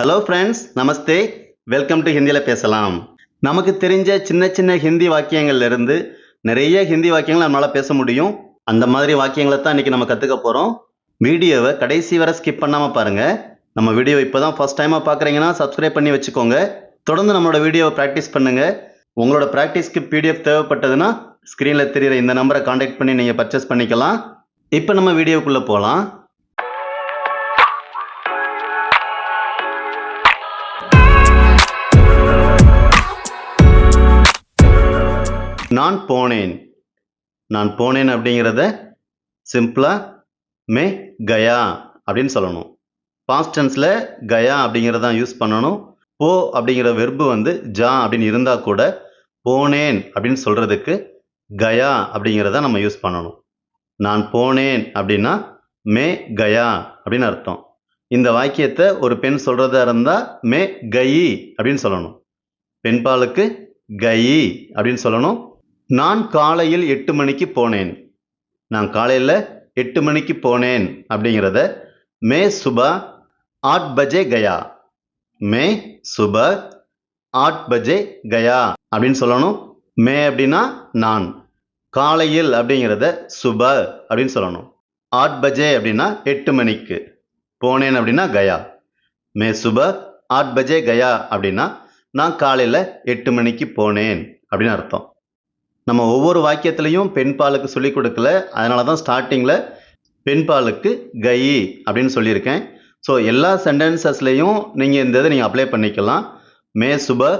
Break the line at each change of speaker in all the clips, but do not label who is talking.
Hello friends namaste welcome to ஹிந்தியில் பேசலாம். நமக்கு தெரிஞ்ச சின்ன சின்ன ஹிந்தி வாக்கியங்கள்லேருந்து நிறைய ஹிந்தி வாக்கியங்கள் நம்மளால் பேச முடியும். அந்த மாதிரி வாக்கியங்களை தான் இன்றைக்கி நம்ம கற்றுக்க போகிறோம் வீடியோவை கடைசி வரை ஸ்கிப் பண்ணாமல் பாருங்கள் நம்ம வீடியோ இப்போ தான் ஃபஸ்ட் டைமாக பார்க்குறீங்கன்னா சப்ஸ்கிரைப் பண்ணி வச்சுக்கோங்க. தொடர்ந்து நம்மளோட வீடியோவை ப்ராக்டிஸ் பண்ணுங்கள் உங்களோட ப்ராக்டிஸ்க்கு பிடிஎஃப் தேவைப்பட்டதுன்னா ஸ்க்ரீனில் தெரியிற இந்த நம்பரை காண்டாக்ட் பண்ணி நீங்கள் பர்ச்சேஸ் பண்ணிக்கலாம். இப்போ நம்ம வீடியோக்குள்ளே போகலாம் நான் போனேன். நான் போனேன் அப்படிங்கிறத சிம்பிளாக மே கயா அப்படின்னு சொல்லணும். பாஸ்ட் டென்ஸில் கயா அப்படிங்கிறத தான் யூஸ் பண்ணணும். போ அப்படிங்கிற வெர்பு வந்து ஜா அப்படின்னு இருந்தால் கூட போனேன் அப்படின்னு சொல்கிறதுக்கு கயா அப்படிங்கிறத நம்ம யூஸ் பண்ணணும். நான் போனேன் அப்படின்னா மே கயா அப்படின்னு அர்த்தம். இந்த வாக்கியத்தை ஒரு பெண் சொல்கிறதா இருந்தால் மே கயி அப்படின்னு சொல்லணும். பெண்பாலுக்கு கயி அப்படின்னு சொல்லணும். நான் காலையில் எட்டு மணிக்கு போனேன். நான் காலையில் எட்டு மணிக்கு போனேன் அப்படிங்கிறத மே சுபா ஆட் பஜே கயா. மே சுப ஆட் பஜே கயா அப்படின்னு சொல்லணும். மே அப்படின்னா நான். காலையில் அப்படிங்கிறத சுப அப்படின்னு சொல்லணும். ஆட் பஜே அப்படின்னா எட்டு மணிக்கு. போனேன் அப்படின்னா கயா. மே சுப ஆட் பஜே கயா அப்படின்னா நான் காலையில் எட்டு மணிக்கு போனேன் அப்படின்னு அர்த்தம். நம்ம ஒவ்வொரு வாக்கியத்துலேயும் பெண் பாலுக்கு சொல்லிக் கொடுக்கல. அதனால தான் ஸ்டார்டிங்கில் பெண் பாலுக்கு கயி அப்படின்னு சொல்லியிருக்கேன். ஸோ எல்லா சென்டென்சஸ்லேயும் நீங்கள் இந்த இதை நீங்கள் அப்ளை பண்ணிக்கலாம். மே சுப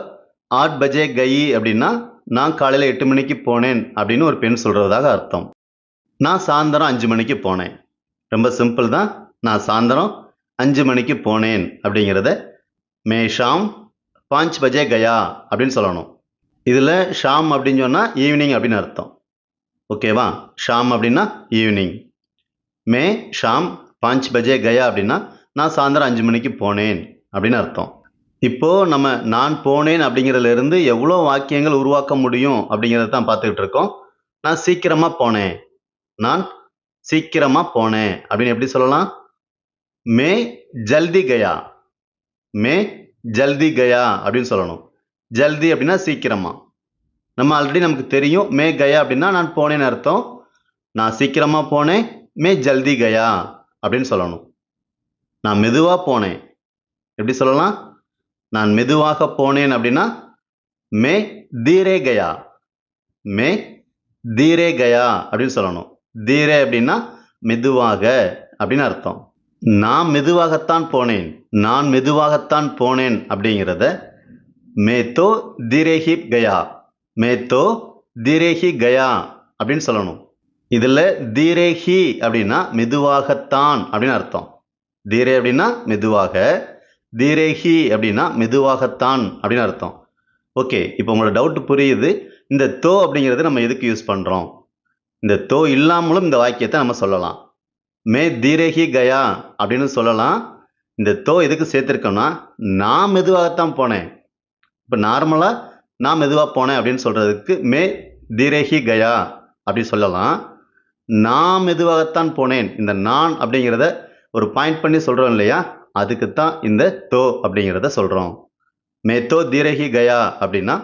ஆட் பஜே கயி அப்படின்னா நான் காலையில் எட்டு மணிக்கு போனேன் அப்படின்னு ஒரு பெண் சொல்கிறதாக அர்த்தம். நான் சாயந்தரம் அஞ்சு மணிக்கு போனேன். ரொம்ப சிம்பிள் தான். நான் சாயந்தரம் அஞ்சு மணிக்கு போனேன் அப்படிங்கிறத மே ஷாம் பாஞ்ச் பஜே கயா அப்படின்னு சொல்லணும். இதில் ஷாம் அப்படின்னு சொன்னால் ஈவினிங் அப்படின்னு அர்த்தம். ஓகேவா ஷாம் அப்படின்னா ஈவினிங் மே ஷாம் பாஞ்ச் பஜே கயா அப்படின்னா நான் சாயந்தரம் அஞ்சு மணிக்கு போனேன் அப்படின்னு அர்த்தம். இப்போது நம்ம நான் போனேன் அப்படிங்கிறதுலேருந்து எவ்வளோ வாக்கியங்கள் உருவாக்க முடியும் அப்படிங்கிறத தான் பார்த்துக்கிட்டு இருக்கோம். நான் சீக்கிரமாக போனேன். நான் சீக்கிரமாக போனேன் அப்படின்னு எப்படி சொல்லலாம்? மே ஜல்தி கயா. மே ஜல்தி கயா அப்படின்னு சொல்லணும். ஜல்தி அப்படின்னா சீக்கிரமா. நம்ம ஆல்ரெடி நமக்கு தெரியும் மே கயா அப்படின்னா நான் போனேன்னு அர்த்தம். நான் சீக்கிரமாக போனேன் மே ஜல்தி கயா அப்படின்னு சொல்லணும். நான் மெதுவாக போனேன். எப்படி சொல்லலாம்? நான் மெதுவாக போனேன் அப்படின்னா மே தீரே கயா. மே தீரே கயா அப்படின்னு சொல்லணும். தீரே அப்படின்னா மெதுவாக அப்படின்னு அர்த்தம். நான் மெதுவாகத்தான் போனேன். நான் மெதுவாகத்தான் போனேன் அப்படிங்கிறத மேத்தோ திரேஹி கயா. மேத்தோ தோ தீரேஹி கயா அப்படின்னு சொல்லணும். இதில் தீரேஹி அப்படின்னா மெதுவாகத்தான் அப்படின்னு அர்த்தம். தீரே அப்படின்னா மெதுவாக தீரேஹி அப்படின்னா மெதுவாகத்தான் அப்படின்னு அர்த்தம். ஓகே இப்போ உங்களோட டவுட் புரியுது. இந்த தோ அப்படிங்கிறது நம்ம எதுக்கு யூஸ் பண்ணுறோம் இந்த தோ இல்லாமலும் இந்த வாக்கியத்தை நம்ம சொல்லலாம். மே தீரேஹி கயா அப்படின்னு சொல்லலாம். இந்த தோ எதுக்கு சேர்த்துருக்கோம்னா நான் மெதுவாகத்தான் போனேன். இப்போ நார்மலாக நான் மெதுவாக போனேன் அப்படின்னு சொல்கிறதுக்கு மே தீரேஹி கயா அப்படி சொல்லலாம். நான் மெதுவாகத்தான் போனேன் இந்த நான் அப்படிங்கிறத ஒரு பாயிண்ட் பண்ணி சொல்கிறோம் இல்லையா? அதுக்கு தான் இந்த தோ அப்படிங்கிறத சொல்கிறோம் மே தோ தீரேஹி கயா அப்படின்னா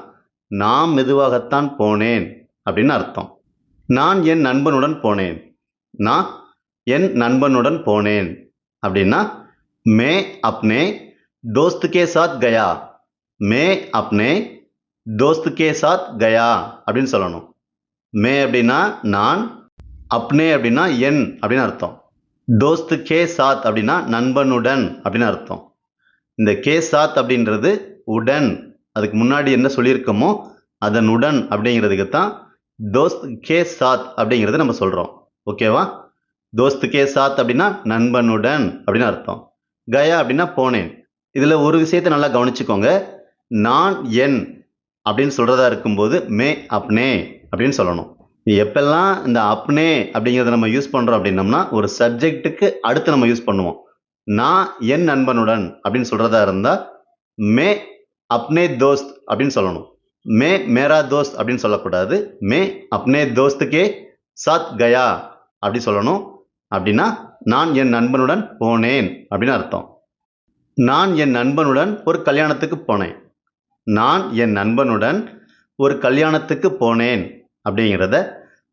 நான் மெதுவாகத்தான் போனேன் அப்படின்னு அர்த்தம். நான் என் நண்பனுடன் போனேன். நான் என் நண்பனுடன் போனேன் அப்படின்னா மே அப்னே தோஸ்துக்கே சாத் கயா மே அப்னே தோஸ்துக்கே சாத் கயா அப்படின்னு சொல்லணும். மே அப்படின்னா நான் அப்னே அப்படின்னா என் அப்படின்னு அர்த்தம். தோஸ்து கே சாத் அப்படின்னா நண்பனுடன் அப்படின்னு அர்த்தம். இந்த கே சாத் அப்படின்றது உடன் அதுக்கு முன்னாடி என்ன சொல்லியிருக்கோமோ அதன் உடன் அப்படிங்கிறதுக்கு தான் தோஸ்த் கே சாத் அப்படிங்கிறது நம்ம சொல்கிறோம் ஓகேவா? தோஸ்து கே சாத் அப்படின்னா நண்பனுடன் அப்படின்னு அர்த்தம். கயா அப்படின்னா போனேன். இதில் ஒரு விஷயத்தை நல்லா கவனிச்சுக்கோங்க. நான் என் அப்படின்னு சொல்கிறதா இருக்கும்போது மே அப்னே அப்படின்னு சொல்லணும். எப்பெல்லாம் இந்த அப்னே அப்படிங்கிறத நம்ம யூஸ் பண்ணுறோம் அப்படின்னம்னா ஒரு சப்ஜெக்ட்டுக்கு அடுத்து நம்ம யூஸ் பண்ணுவோம். நான் என் நண்பனுடன் அப்படின்னு சொல்கிறதா இருந்தால் மே அப்னே தோஸ்த் அப்படின்னு சொல்லணும். மே மேரா தோஸ்த் அப்படின்னு சொல்லக்கூடாது. மே அப்னே தோஸ்துக்கே சாத் கயா அப்படி சொல்லணும். அப்படின்னா நான் என் நண்பனுடன் போனேன் அப்படின்னு அர்த்தம். நான் என் நண்பனுடன் ஒரு கல்யாணத்துக்கு போனேன். நான் என் நண்பனுடன் ஒரு கல்யாணத்துக்கு போனேன் அப்படிங்கிறத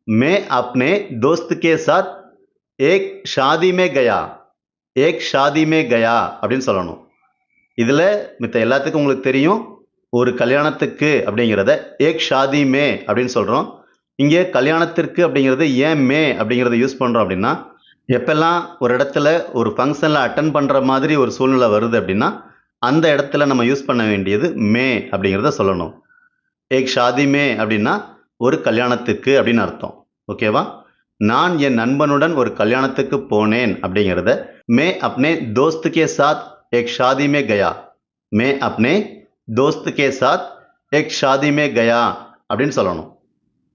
மே அப்னே தோஸ்துக்கே சாத் ஏக் ஷாதி மே கயா ஏக் ஷாதி மே கயா அப்படின்னு சொல்லணும். இதில் மித்த எல்லாத்துக்கும் உங்களுக்கு தெரியும் ஒரு கல்யாணத்துக்கு அப்படிங்கிறத ஏக் ஷாதி மே அப்படின்னு சொல்கிறோம் இங்கே கல்யாணத்திற்கு அப்படிங்கிறது ஏன் மே அப்படிங்கிறத யூஸ் பண்ணுறோம் அப்படின்னா எப்பெல்லாம் ஒரு இடத்துல ஒரு ஃபங்க்ஷனில் அட்டன் பண்ணுற மாதிரி ஒரு சூழ்நிலை வருது அப்படின்னா அந்த இடத்துல நம்ம யூஸ் பண்ண வேண்டியது மே அப்படிங்கிறத சொல்லணும். ஏக் ஷாதி மே அப்படின்னா ஒரு கல்யாணத்துக்கு அப்படின்னு அர்த்தம். ஓகேவா நான் என் நண்பனுடன் ஒரு கல்யாணத்துக்கு போனேன் அப்படிங்கிறத மே அப்னே தோஸ்துக்கே சாத் ஏக் ஷாதி மே கயா. மே அப்னே தோஸ்துக்கே சாத் ஏக் ஷாதி மே கயா அப்படின்னு சொல்லணும்.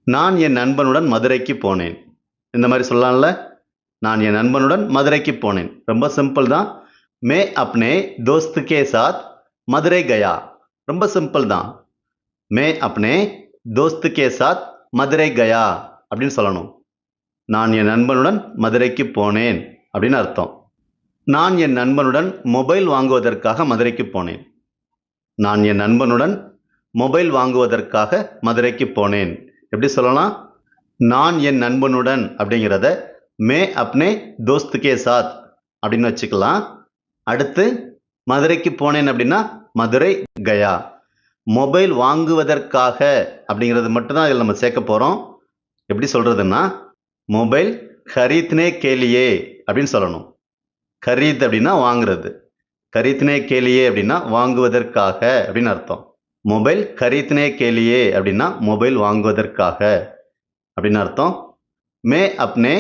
நான் என் நண்பனுடன் மதுரைக்கு போனேன். இந்த மாதிரி சொல்லலாம்ல? நான் என் நண்பனுடன் மதுரைக்கு போனேன். ரொம்ப சிம்பிள் தான். மே அப்னே தோஸ்து கே சாத் மதுரை கயா. ரொம்ப சிம்பிள் தான். மே அப்னே தோஸ்து கே சாத் மதுரை கயா அப்படின்னு சொல்லணும். நான் என் நண்பனுடன் மதுரைக்கு போனேன் அப்படின்னு அர்த்தம். நான் என் நண்பனுடன் மொபைல் வாங்குவதற்காக மதுரைக்கு போனேன். நான் என் நண்பனுடன் மொபைல் வாங்குவதற்காக மதுரைக்கு போனேன். எப்படி சொல்லலாம்? நான் என் நண்பனுடன் அப்படிங்கிறத மே அப்னே தோஸ்துக்கே சாத் அப்படின்னு வச்சுக்கலாம். அடுத்து மதுரைக்கு போனேன் அப்படின்னா மதுரை கயா. மொபைல் வாங்குவதற்காக அப்படிங்கிறது மட்டும்தான் இதில் நம்ம சேர்க்க போகிறோம் எப்படி சொல்கிறதுன்னா மொபைல் கரீத்னே கேலியே அப்படின்னு சொல்லணும். கரீத் அப்படின்னா வாங்குறது. கரீத்னே கேலியே அப்படின்னா வாங்குவதற்காக அப்படின்னு அர்த்தம். மொபைல் கரீத்னே கேலியே அப்படின்னா மொபைல் வாங்குவதற்காக அப்படின்னு அர்த்தம். மே அப்னே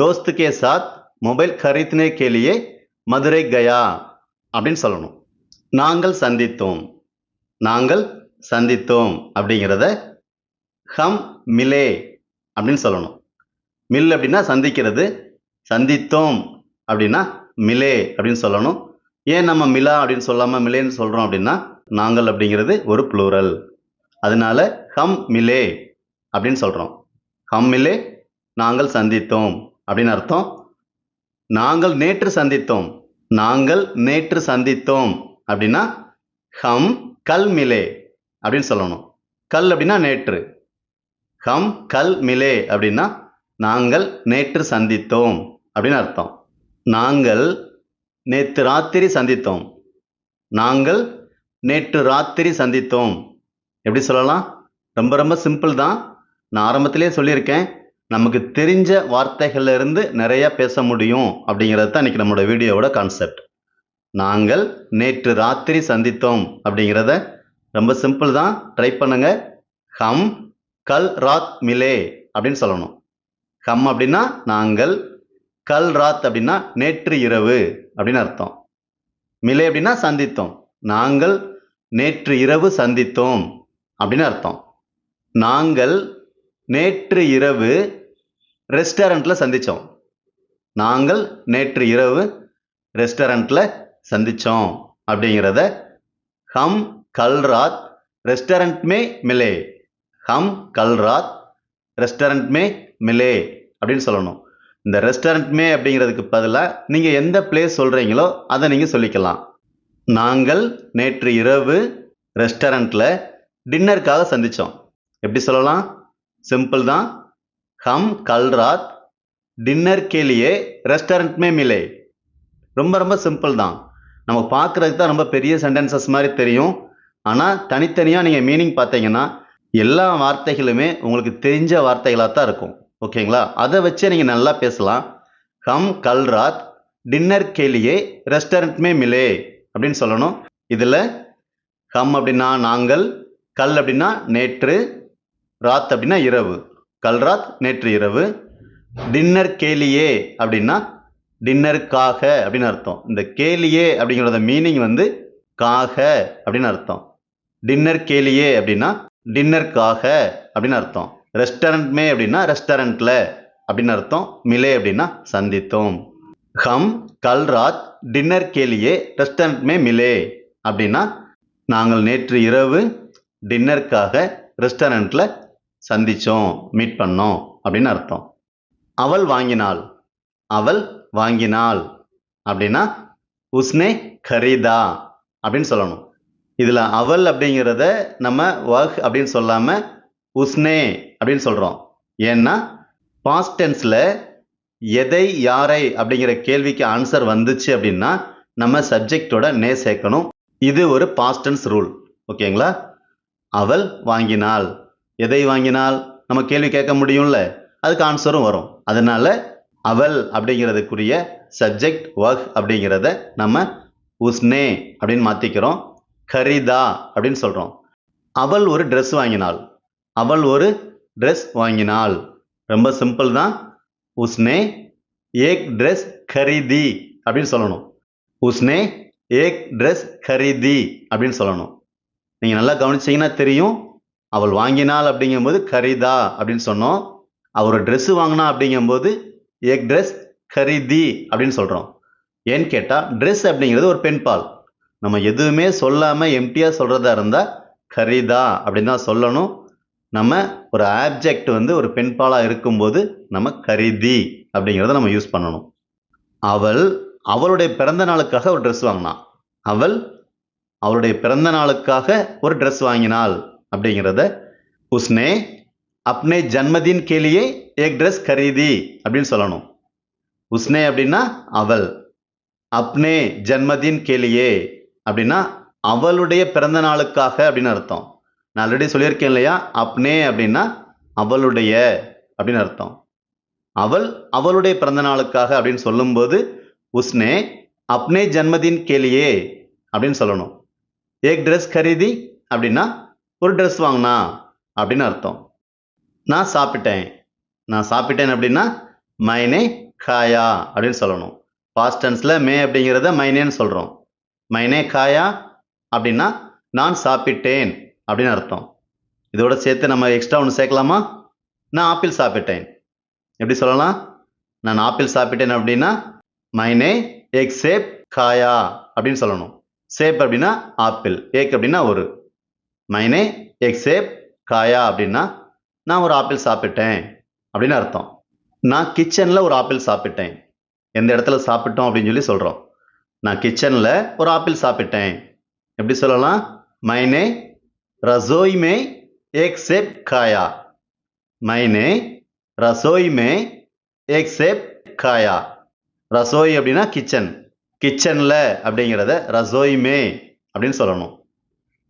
தோஸ்துக்கே சாத் மொபைல் கரீத்னே கேலியே மதுரை கயா அப்படின்னு சொல்லணும். நாங்கள் சந்தித்தோம். நாங்கள் சந்தித்தோம் அப்படிங்கிறத ஹம் மிலே அப்படின்னு சொல்லணும். மில் அப்படின்னா சந்திக்கிறது. சந்தித்தோம் அப்படின்னா மிலே அப்படின்னு சொல்லணும். ஏன் நம்ம மிலா அப்படின்னு சொல்லாமல் மிலேன்னு சொல்கிறோம் அப்படின்னா நாங்கள் அப்படிங்கிறது ஒரு ப்ளூரல் அதனால ஹம் மிலே அப்படின்னு சொல்கிறோம் ஹம் மிலே நாங்கள் சந்தித்தோம் அப்படின்னு அர்த்தம் நாங்கள் நேற்று சந்தித்தோம். நாங்கள் நேற்று சந்தித்தோம். அப்படின்னா ஹம் கல் மிலே அப்படின்னு சொல்லணும். கல் அப்படின்னா நேற்று. ஹம் கல் மிலே அப்படின்னா நாங்கள் நேற்று சந்தித்தோம் அப்படின்னு அர்த்தம். நாங்கள் நேற்று ராத்திரி சந்தித்தோம். நாங்கள் நேற்று ராத்திரி சந்தித்தோம். எப்படி சொல்லலாம்? ரொம்ப ரொம்ப சிம்பிள் தான். நான் ஆரம்பத்திலே சொல்லியிருக்கேன். நமக்கு தெரிஞ்ச வார்த்தைகள்லேருந்து நிறைய பேச முடியும் அப்படிங்கிறது தான் இன்னைக்கு நம்மளோட வீடியோவோட கான்செப்ட் நாங்கள் நேற்று ராத்திரி சந்தித்தோம் அப்படிங்கிறத ரொம்ப சிம்பிள் தான். ட்ரை பண்ணுங்க. ஹம் கல் ராத் மிலே அப்படின்னு சொல்லணும். ஹம் அப்படின்னா நாங்கள் கல் ராத் அப்படின்னா நேற்று இரவு அப்படின்னு அர்த்தம். மிலே அப்படின்னா சந்தித்தோம். நாங்கள் நேற்று இரவு சந்தித்தோம் அப்படின்னு அர்த்தம். நாங்கள் நேற்று இரவு ரெஸ்டாரண்ட்டில் சந்தித்தோம் நாங்கள் நேற்று இரவு ரெஸ்டாரண்ட்டில் சந்தித்தோம் அப்படிங்கிறத ஹம் கல்ராத் ரெஸ்டாரண்ட் மே மிலே. ஹம் கல்ராத் ரெஸ்டாரண்ட் மே மிலே அப்படின்னு சொல்லணும். இந்த ரெஸ்டாரண்ட் மே அப்படிங்கிறதுக்கு பதிலாக நீங்கள் எந்த பிளேஸ் சொல்கிறீங்களோ அதை நீங்கள் சொல்லிக்கலாம். நாங்கள் நேற்று இரவு ரெஸ்டாரண்ட்டில் டின்னருக்காக சந்தித்தோம் எப்படி சொல்லலாம்? சிம்பிள் தான். ஹம் கல் ராத். டின்னர் கேலியே ரெஸ்டாரண்ட்மே மிலே. ரொம்ப ரொம்ப சிம்பிள் தான். நம்ம பார்க்குறதுக்கு தான் ரொம்ப பெரிய சென்டென்சஸ் மாதிரி தெரியும். ஆனால் தனித்தனியாக நீங்கள் மீனிங் பார்த்தீங்கன்னா எல்லா வார்த்தைகளுமே உங்களுக்கு தெரிஞ்ச வார்த்தைகளாக தான் இருக்கும். ஓகேங்களா? அதை வச்சே நீங்கள் நல்லா பேசலாம். ஹம் கல் ராத். டின்னர் கேலியே ரெஸ்டாரண்ட்மே மிலே அப்படின்னு சொல்லணும். இதில் ஹம் அப்படின்னா நாங்கள் கல் அப்படின்னா நேற்று ராத் அப்படின்னா இரவு. கல்ராத் நேற்று இரவு டின்னர் கேலியே அப்படின்னா டின்னருக்காக அப்படின்னு அர்த்தம். இந்த கேலியே அப்படிங்கிறத மீனிங் வந்து காக அப்படின்னு அர்த்தம். டின்னர் கேலியே அப்படின்னா டின்னருக்காக அப்படின்னு அர்த்தம். ரெஸ்டாரண்ட் மே அப்படின்னா ரெஸ்டாரண்ட்ல அப்படின்னு அர்த்தம். மிலே அப்படின்னா சந்தித்தோம் ஹம் கல் ராத் டின்னர் கேலியே ரெஸ்டாரண்ட் மே மிலே அப்படின்னா நாங்கள் நேற்று இரவு டின்னருக்காக ரெஸ்டாரண்ட்டில் சந்திச்சோம் மீட் பண்ணோம் அப்படின்னு அர்த்தம். அவள் வாங்கினாள். அவள் வாங்கினாள் அப்படின்னா உஸ்னே கரீதா அப்படின்னு சொல்லணும். இதில் அவள் அப்படிங்கிறத நம்ம வஹ் அப்படின்னு சொல்லாமல் உஸ்னே அப்படின்னு சொல்கிறோம் ஏன்னா பாஸ்ட் டென்ஸில் எதை யாரை அப்படிங்கிற கேள்விக்கு ஆன்சர் வந்துச்சு அப்படின்னா நம்ம சப்ஜெக்டோட நே சேர்க்கணும். இது ஒரு பாஸ்ட் டென்ஸ் ரூல் ஓகேங்களா? அவள் வாங்கினாள். எதை வாங்கினால் நம்ம கேள்வி கேட்க முடியும்ல? அதுக்கு ஆன்சரும் வரும். அதனால் அவள் அப்படிங்கிறதுக்குரிய சப்ஜெக்ட் ஒர்க் அப்படிங்கிறத நம்ம உஸ்னே அப்படின்னு மாற்றிக்கிறோம் கரிதா அப்படின்னு சொல்கிறோம் அவள் ஒரு ட்ரெஸ் வாங்கினாள் அவள் ஒரு ட்ரெஸ் வாங்கினாள் ரொம்ப சிம்பிள் தான். உஸ்னே ஏக் ட்ரெஸ் கரிதி அப்படின்னு சொல்லணும். உஸ்னே ஏக் ட்ரெஸ் கரிதி அப்படின்னு சொல்லணும். நீங்கள் நல்லா கவனிச்சிங்கன்னா தெரியும். அவள் வாங்கினாள் அப்படிங்கும்போது கரிதா அப்படின்னு சொன்னோம். அவர் ட்ரெஸ்ஸு வாங்கினா அப்படிங்கும்போது எக் ட்ரெஸ் கரிதி அப்படின்னு சொல்கிறோம் ஏன்னு கேட்டால் ட்ரெஸ் அப்படிங்கிறது ஒரு பெண்பால். நம்ம எதுவுமே சொல்லாமல் எம்டியாக சொல்கிறதா இருந்தால் கரிதா அப்படின்னு தான் சொல்லணும். நம்ம ஒரு ஆப்ஜெக்ட் வந்து ஒரு பெண்பாலாக இருக்கும்போது நம்ம கரிதி அப்படிங்கிறத நம்ம யூஸ் பண்ணணும். அவள் அவளுடைய பிறந்த நாளுக்காக ஒரு ட்ரெஸ் வாங்கினான் அவள் அவளுடைய பிறந்த நாளுக்காக ஒரு ட்ரெஸ் வாங்கினாள் அப்படிங்கிறத உஸ்னே அப்னே ஜன்மதின் கேலியே ஏக் ட்ரெஸ் கரீதி அப்படின்னு சொல்லணும். உஸ்னே அப்படின்னா அவள். அப்னே ஜன்மதின் கேலியே அப்படின்னா அவளுடைய பிறந்த நாளுக்காக அப்படின்னு அர்த்தம். நான் ஆல்ரெடி சொல்லியிருக்கேன் இல்லையா? அப்னே அப்படின்னா அவளுடைய அப்படின்னு அர்த்தம். அவள் அவளுடைய பிறந்த நாளுக்காக அப்படின்னு சொல்லும்போது உஸ்னே அப்னே ஜன்மதின் கேலியே அப்படின்னு சொல்லணும். ஏக் ட்ரெஸ் கரீதி அப்படின்னா ஒரு ட்ரெஸ் வாங்கினா அப்படின்னு அர்த்தம். நான் சாப்பிட்டேன். நான் சாப்பிட்டேன் அப்படின்னா மைனே காயா அப்படின்னு சொல்லணும். பாஸ்ட் டென்ஸில் மே அப்படிங்கிறத மைனேன்னு சொல்கிறோம் மைனே காயா அப்படின்னா நான் சாப்பிட்டேன் அப்படின்னு அர்த்தம். இதோட சேர்த்து நம்ம எக்ஸ்ட்ரா ஒன்று சேர்க்கலாமா? நான் ஆப்பிள் சாப்பிட்டேன். எப்படி சொல்லலாம்? நான் ஆப்பிள் சாப்பிட்டேன் அப்படின்னா மைனே ஏக் சேப் காயா அப்படின்னு சொல்லணும். சேப் அப்படின்னா ஆப்பிள் ஏக் அப்படின்னா ஒரு. மைனே எக்ஸேப் காயா அப்படின்னா நான் ஒரு ஆப்பிள் சாப்பிட்டேன் அப்படின்னு அர்த்தம். நான் கிச்சனில் ஒரு ஆப்பிள் சாப்பிட்டேன். எந்த இடத்துல சாப்பிட்டோம் அப்படின்னு சொல்லி சொல்கிறோம் நான் கிச்சனில் ஒரு ஆப்பிள் சாப்பிட்டேன். எப்படி சொல்லலாம்? மைனே ரசோய்மே எக்ஸெப் காயா. மைனே ரசோய்மே எக்ஸெப் காயா. ரசோய் அப்படின்னா கிச்சன் கிச்சனில் அப்படிங்கிறத ரசோய்மே அப்படின்னு சொல்லணும்.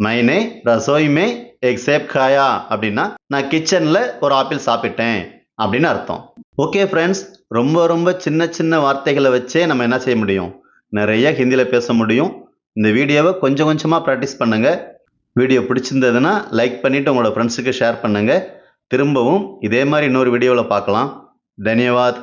மைனே ரசோய் எக்ஸேப் எக் சேப் காயா அப்படின்னா நான் கிச்சனில் ஒரு ஆப்பிள் சாப்பிட்டேன் அப்படின்னு அர்த்தம். ஓகே ஃப்ரெண்ட்ஸ் ரொம்ப ரொம்ப சின்ன சின்ன வார்த்தைகளை வச்சே நம்ம என்ன செய்ய முடியும்? நிறைய ஹிந்தியில் பேச முடியும். இந்த வீடியோவை கொஞ்சம் கொஞ்சமாக ப்ராக்டிஸ் பண்ணுங்கள் வீடியோ பிடிச்சிருந்ததுன்னா லைக் பண்ணிவிட்டு உங்களோட ஃப்ரெண்ட்ஸுக்கு ஷேர் பண்ணுங்கள் திரும்பவும் இதே மாதிரி இன்னொரு வீடியோவில் பார்க்கலாம். தன்யவாத்.